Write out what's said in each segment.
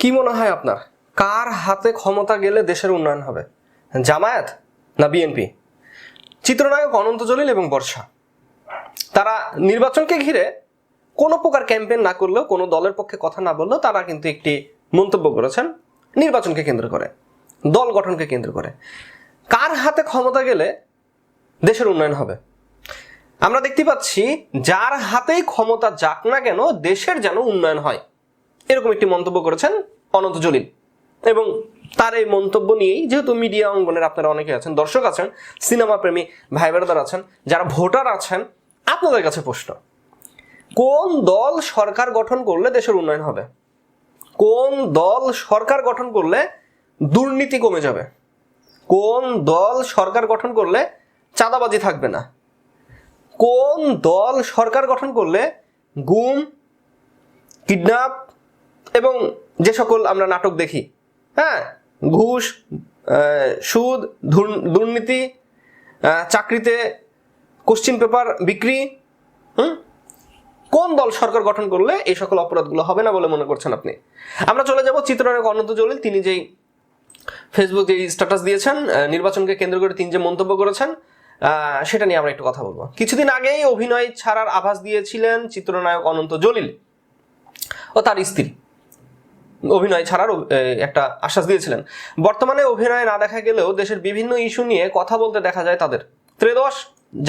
কি মনে হয় আপনার? কার হাতে ক্ষমতা গেলে দেশের উন্নয়ন হবে? জামায়াত না বিএনপি? চিত্রনায়ক অনন্ত জলিল এবং বর্ষা। তারা নির্বাচনকে ঘিরে কোনো প্রকার ক্যাম্পেইন না করলেও, কোনো দলের পক্ষে কথা না বললেও তারা কিন্তু একটি মন্তব্য করেছেন নির্বাচনকে কেন্দ্র করে, দল গঠনকে কেন্দ্র করে। কার হাতে ক্ষমতা গেলে দেশের উন্নয়ন হবে? আমরা দেখতে পাচ্ছি, যার হাতেই ক্ষমতা যাক না কেন, দেশের যেন উন্নয়ন হয়। এরকম একটি মন্তব্য করেছেন অনন্ত জলিল। এবং তার এই মন্তব্য নিয়েই যেহেতু মিডিয়া অঙ্গনের আপনারা অনেকে আছেন, দর্শক আছেন, সিনেমা প্রেমী ভাই বেড়াদার আছেন, যারা ভোটার আছেন, আপনাদের কাছে প্রশ্ন, কোন দল সরকার গঠন করলে দেশের উন্নয়ন হবে? কোন দল সরকার গঠন করলে দুর্নীতি কমে যাবে? কোন দল সরকার গঠন করলে চাঁদাবাজি থাকবে না? কোন দল সরকার গঠন করলে গুম, কিডন্যাপ এবং যে সকল আমরা নাটক দেখি হ্যাঁ? ঘুষ সুদ দুর্নীতি চাকরিতে কোশ্চিন পেপার বিক্রি, হুম? কোন দল সরকার গঠন করলে এই সকল অপরাধগুলো হবে না বলে মনে করছেন আপনি? আমরা চলে যাব চিত্রনায়ক অনন্ত জলিল, তিনি যেই ফেসবুক যে স্ট্যাটাস দিয়েছেন নির্বাচনকে কেন্দ্র করে তিনি যে মন্তব্য করেছেন সেটা নিয়ে আমরা একটু কথা বলব। কিছুদিন আগেই অভিনয় ছাড়ার আভাস দিয়েছিলেন চিত্রনায়ক অনন্ত জলিল ও তার স্ত্রী। অভিনয় ছাড়ার একটা আশ্বাস দিয়েছিলেন। বর্তমানে অভিনয় না দেখা গেলেও দেশের বিভিন্ন ইস্যু নিয়ে কথা বলতে দেখা যায় তাদের। ত্রেদশ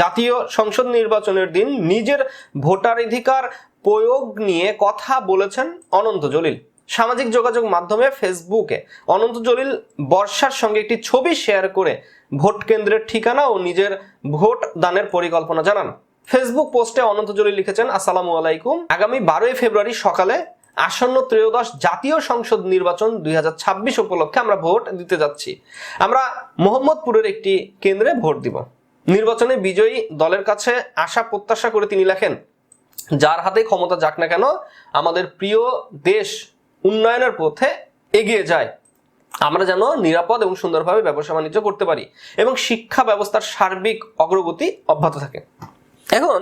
জাতীয় সংসদ নির্বাচনের দিন নিজের ভোটাধিকার প্রয়োগ নিয়ে কথা বলেছেন অনন্ত জলিল। সামাজিক যোগাযোগ মাধ্যমে ফেসবুকে অনন্ত জলিল বর্ষার সঙ্গে একটি ছবি শেয়ার করে ভোট কেন্দ্রের ঠিকানা ও নিজের ভোট দানের পরিকল্পনা জানান। ফেসবুক পোস্টে অনন্ত জলিল লিখেছেন, আসসালামু আলাইকুম। আগামী বারোই ফেব্রুয়ারি সকালে আসন্ন ত্রয়োদশ জাতীয় সংসদ নির্বাচন দুই হাজার ছাব্বিশ উপলক্ষে আমরা ভোট দিতে যাচ্ছি। আমরা মোহাম্মদপুরের একটি কেন্দ্রে ভোট দিব। নির্বাচনে বিজয়ী দলের কাছে আশা প্রত্যাশা করে তিনি লেখেন, যার হাতে ক্ষমতা যাক না কেন, আমাদের প্রিয় দেশ উন্নয়নের পথে এগিয়ে যায়। আমরা যেন নিরাপদ এবং সুন্দরভাবে ব্যবসা বাণিজ্য করতে পারি এবং শিক্ষা ব্যবস্থার সার্বিক অগ্রগতি অব্যাহত থাকে। এখন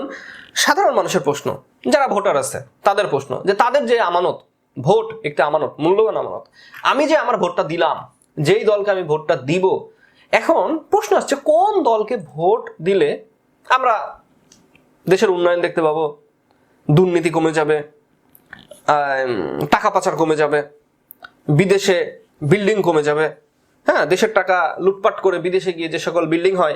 সাধারণ মানুষের প্রশ্ন যারা ভোটার আছে, তাদের প্রশ্ন যে তাদের যে আমানত, ভোট একটা আমানত, মূল্যবান আমানত, আমি যে আমার ভোটটা দিলাম, যেই দলকে আমি ভোটটা দিব, এখন প্রশ্ন আসছে কোন দলকে ভোট দিলে আমরা দেশের উন্নয়ন দেখতে পাবো, দুর্নীতি কমে যাবে টাকা পাচার কমে যাবে, বিদেশে বিল্ডিং কমে যাবে হ্যাঁ দেশের টাকা লুটপাট করে বিদেশে গিয়ে যে সকল বিল্ডিং হয়,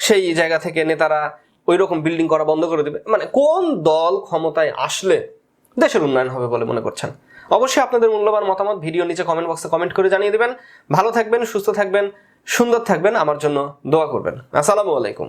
সেই জায়গা থেকে নেতারা ওই রকম বিল্ডিং করা বন্ধ করে দেবে। মানে কোন দল ক্ষমতায় আসলে দেশের উন্নয়ন হবে বলে মনে করছেন? অবশ্যই আপনাদের মূল্যবান মতামত ভিডিও নিচে কমেন্ট বক্সে কমেন্ট করে জানিয়ে দেবেন। ভালো থাকবেন, সুস্থ থাকবেন, সুন্দর থাকবেন, আমার জন্য দোয়া করবেন। আসসালামু আলাইকুম।